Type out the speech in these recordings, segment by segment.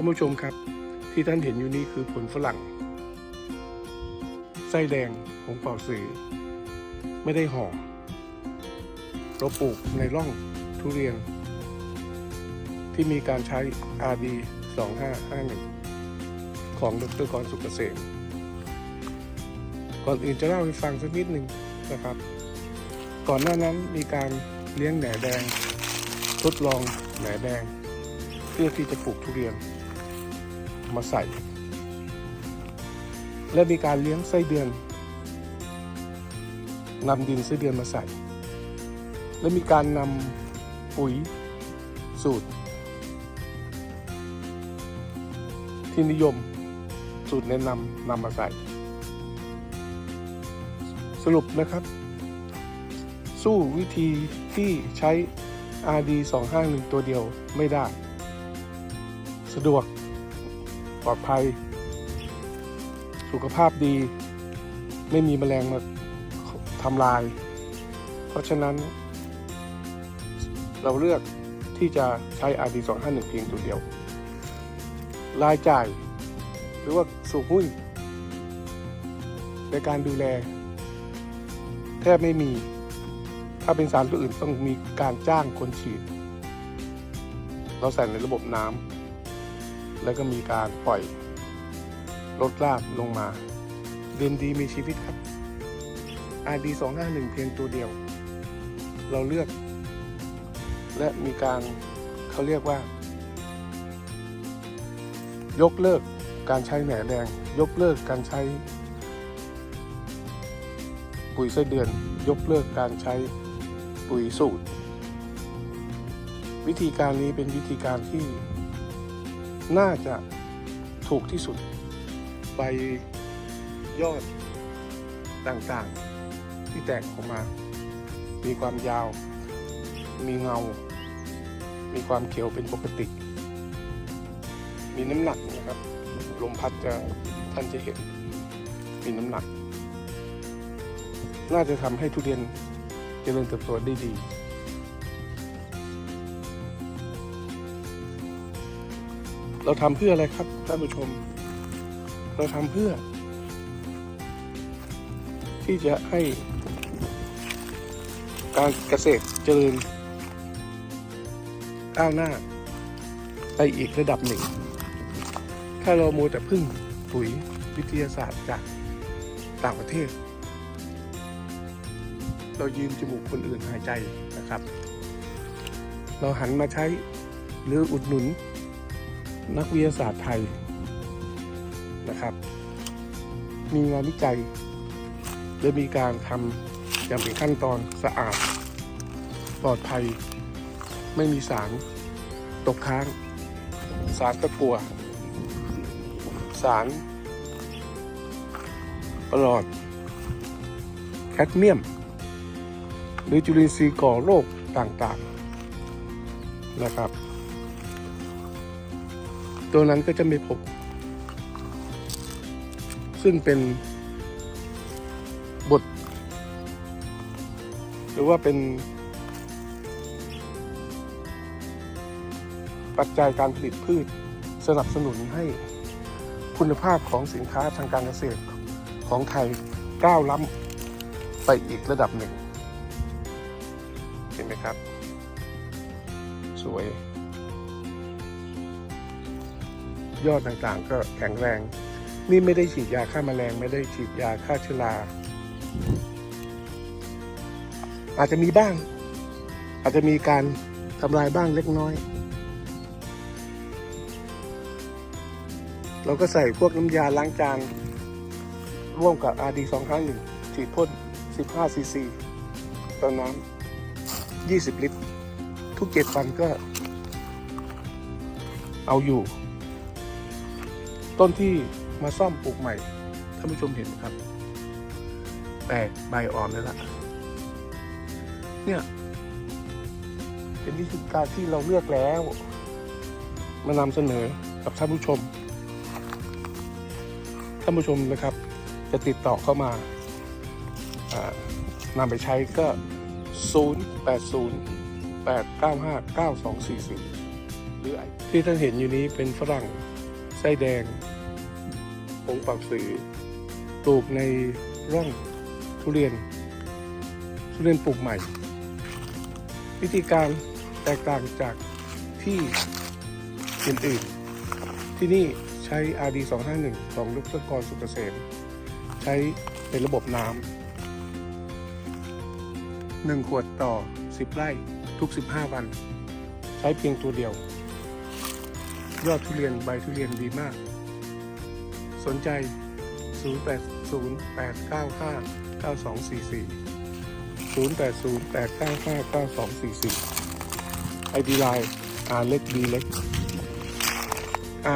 านผู้ชมครับ ที่ท่านเห็นอยู่นี้คือผลฝรั่ง ไส้แดงของเป่าสือไม่ได้ห่อเราปลูกในร่องทุเรียน ที่มีการใช้ RD 2551 ของดรกรสุกเกษมก่อนอื่นจะเล่าให้ฟังสักนิดหนึ่งนะครับ ก่อนหน้านั้นมีการเลี้ยงแหน่แดง ทดลองแหน่แดง เพื่อที่จะปลูกทุเรียน มาใส่ และมีการเลี้ยงไส้เดือนนำดินไส้เดือนมาใส่ และมีการนำปุ๋ยสูตร ที่นิยมสูตรแนะนำนำมาใส่ สรุปนะครับ สู้วิธีที่ใช้ RD 251 ตัวเดียวไม่ได้ สะดวก ลอดภัย สุขภาพดี ไม่มีแมลงมาทำลาย เพราะฉะนั้น เราเลือกที่จะใช้ RD 251 เพียงตัวเดียว รายจ่าย หรือว่าสูงหุ้น ในการดูแล แทบไม่มี ถ้าเป็นสารตัวอื่นต้องมีการจ้างคนฉีด เราใส่ในระบบน้ำ แล้วก็มีการปล่อยลดรากลงมาเดินดีมีชีวิตครับ RD 251เพียงตัวเดียว เราเลือก และมีการเขาเรียกว่า ยกเลิกการใช้แหน่แดง ยกเลิกการใช้ ปุ๋ยไส้เดือน ยกเลิกการใช้ปุ๋ยสูตร วิธีการนี้เป็นวิธีการที่ น่าจะถูกที่สุดใบยอดต่างๆ ที่แตกออกมา มีความยาว มีเงา มีความเขียวเป็นปกติ มีน้ำหนักนะครับ ลมพัดจะท่านจะเห็น มีน้ำหนัก น่าจะทำให้ทุเรียนเจริญเติบโตได้ดี เราทำเพื่ออะไรครับท่านผู้ชม เราทำเพื่อ ที่จะให้การเกษตรเจริญก้าวหน้าไปอีกระดับหนึ่ง ถ้าเราโมแต่พึ่งปุ๋ยวิทยาศาสตร์จากต่างประเทศ เรายืมจมูกคนอื่นหายใจนะครับ เราหันมาใช้หรืออุดหนุน นักวิทยาศาสตร์ไทยนะครับ มีงานวิจัยและมีการทำอย่างเป็นขั้นตอนสะอาด ปลอดภัย ไม่มีสารตกค้าง สารตะกั่วสารปลอด แคดเมียม หรือจุลินทรีย์ก่อโรคต่างๆนะครับ ตัวนั้นก็จะไม่พบ ซึ่งเป็นบท หรือว่าเป็น ปัจจัยการผลิตพืชสนับสนุนให้คุณภาพของสินค้าทางการเกษตรของไทยก้าวล้ำไปอีกระดับหนึ่ง เห็นไหมครับ สวย ยอดต่างๆ ก็แข็งแรง นี่ไม่ได้ฉีดยาฆ่ามาแมลง ไม่ได้ฉีดยาฆ่าเชื้อรา อาจจะมีบ้าง อาจจะมีการทำลายบ้างเล็กน้อย เราก็ใส่พวกน้ำยาล้างจานร่วมกับ RD 2ครั้งหนึ่งฉีดพ่น 15 ซีซีต่อน้ำ20 ลิตร ทุกเจ็ดวันก็เอาอยู่ ต้นที่มาซ่อมปลูกใหม่ท่านผู้ชมเห็นไหมครับ แตกใบอ่อนแล้วล่ะ เนี่ย เป็นวิธีการที่เราเลือกแล้ว มานำเสนอกับท่านผู้ชม ท่านผู้ชมนะครับ จะติดต่อเข้ามานำไปใช้ก็ 0 8 0 8 9 5 9 2 4 4 หรือที่ท่านเห็นอยู่นี้เป็นฝรั่ง ไส้แดงผงปักสือปลูกในร่องทุเรียน ทุเรียนปลูกใหม่ วิธีการแตกต่างจากที่อื่นๆ ที่นี่ใช้ RD 251ของดรกรสุกเกษมใช้เป็นระบบน้ำหนึ่งขวดต่อ 10 ไร่ทุก 15 วัน ใช้เพียงตัวเดียว ยอดทุเรียนใบทุเรียนดีมาก สนใจ 0808959244 0808959244 ID Line R เล็ก D เล็ก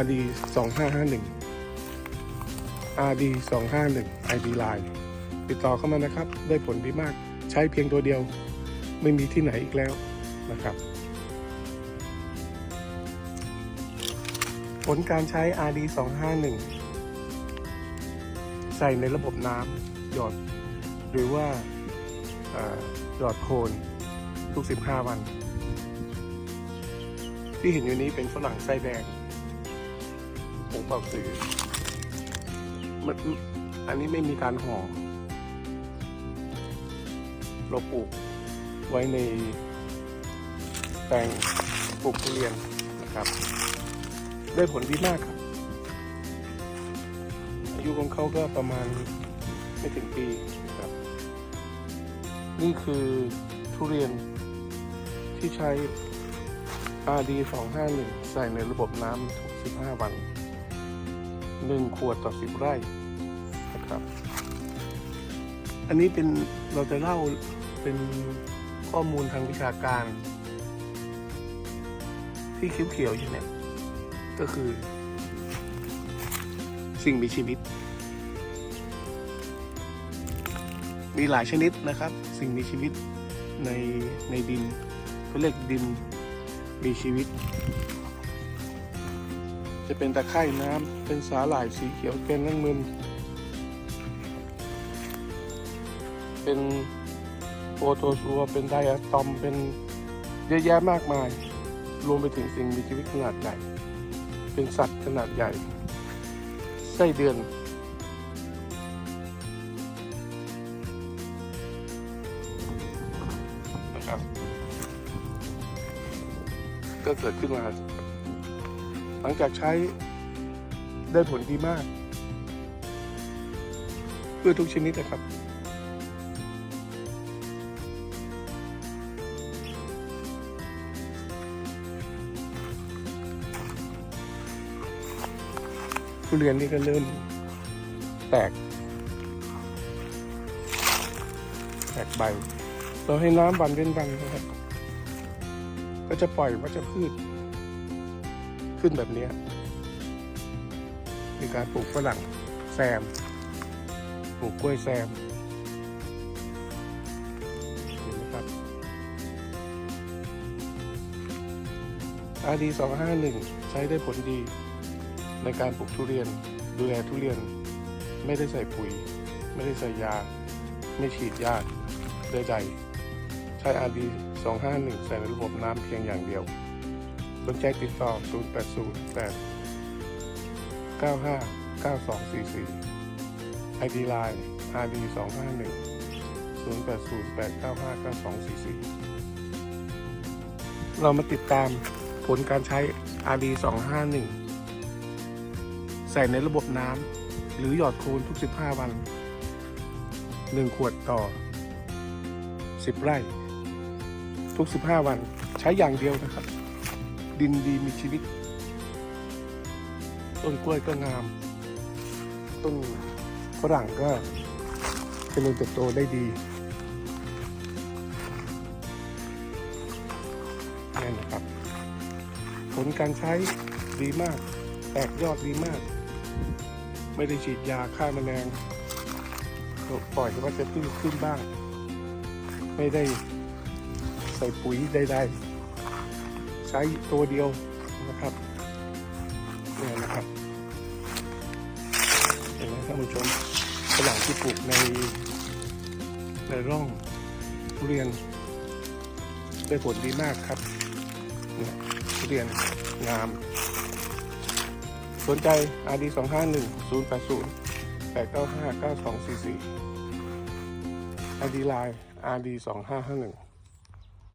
RD 2551 RD 251 ID Line ติดต่อเข้ามานะครับ ได้ผลดีมาก ใช้เพียงตัวเดียว ไม่มีที่ไหนอีกแล้วนะครับ ผลการใช้ RD 251 ใส่ในระบบน้ำหยอด หรือว่าหยอดโคนทุก 15 วัน ที่เห็นอยู่นี้เป็นฝรั่งไส้แดงผงเป่าสือมันอันนี้ไม่มีการห่อเราปลูกไว้ในแปลงปลูกทุเรียนนะครับ ได้ผลดีมากครับ อายุของเขาก็ประมาณไม่ถึงปีครับ นี่คือทุเรียนที่ใช้ RD 251ใส่ในระบบน้ำทุก 15 วัน 1 ขวดต่อ 10 ไร่นะครับ อันนี้เป็นเราจะเล่าเป็นข้อมูลทางวิชาการ ที่เขียวๆอยู่เนี่ย ก็คือ สิ่งมีชีวิต มีหลายชนิดนะครับ สิ่งมีชีวิตในในดินเขาเรียกดินมีชีวิต จะเป็นตะไคร่น้ำเป็นสาหร่ายสีเขียวเป็นนังมึนเป็นโปรโตซัวเป็นไดอะตอมเป็นเยอะแยะมากมาย รวมไปถึงสิ่งมีชีวิตขนาดใหญ่ เป็นสัตว์ขนาดใหญ่ ไส้เดือน นะครับ ก็เกิดขึ้นมา หลังจากใช้ได้ผลดีมาก เพื่อทุกชนิดนะครับ ทุเรียนนี่ก็เริ่มแตก แตกใบ เราให้น้ำวันเว้นวันนะครับ ก็จะปล่อยวัชพืช ขึ้นแบบนี้ยมีการปลูกฝรั่งแซม ปลูกกล้วยแซมเห็นไหมครับ RD 251ใช้ได้ผลดี ในการปลูกทุเรียนดูแลทุเรียน ไม่ได้ใส่ปุ๋ย ไม่ได้ใส่ยา ไม่ฉีดยาใดๆใช้ RD 251 ใส่ในระบบน้ำเพียงอย่างเดียว สนใจติดต่อ 0808 95 9244 ID Line RD 251 0808 95 9244 เรามาติดตามผลการใช้ RD 251 ใส่ในระบบน้ำหรือหยอดโคนทุก 15 วัน 1 ขวดต่อ 10 ไร่ ทุก 15 วันใช้อย่างเดียวนะครับ ดินดีมีชีวิต ต้นกล้วยก็งาม ต้นฝรั่งก็เจริญเติบโตได้ดีนี่นะครับ ผลการใช้ดีมาก แตกยอดดีมาก ไม่ได้ฉีดยาฆ่าแมลงปล่อยให้ว่าจะตื้นขึ้นบ้าง ไม่ได้ใส่ปุ๋ยใดๆ ใช้ตัวเดียวนะครับเนี่ยนะครับ เห็นไหมท่านผู้ชมฝรั่งที่ปลูกในในร่องเรียนได้ผลดีมากครับเรียนงาม สนใจ RD 2 5 1 0 8 0 8 9 5 9 2 4 4 ID Line RD 2 5 5 1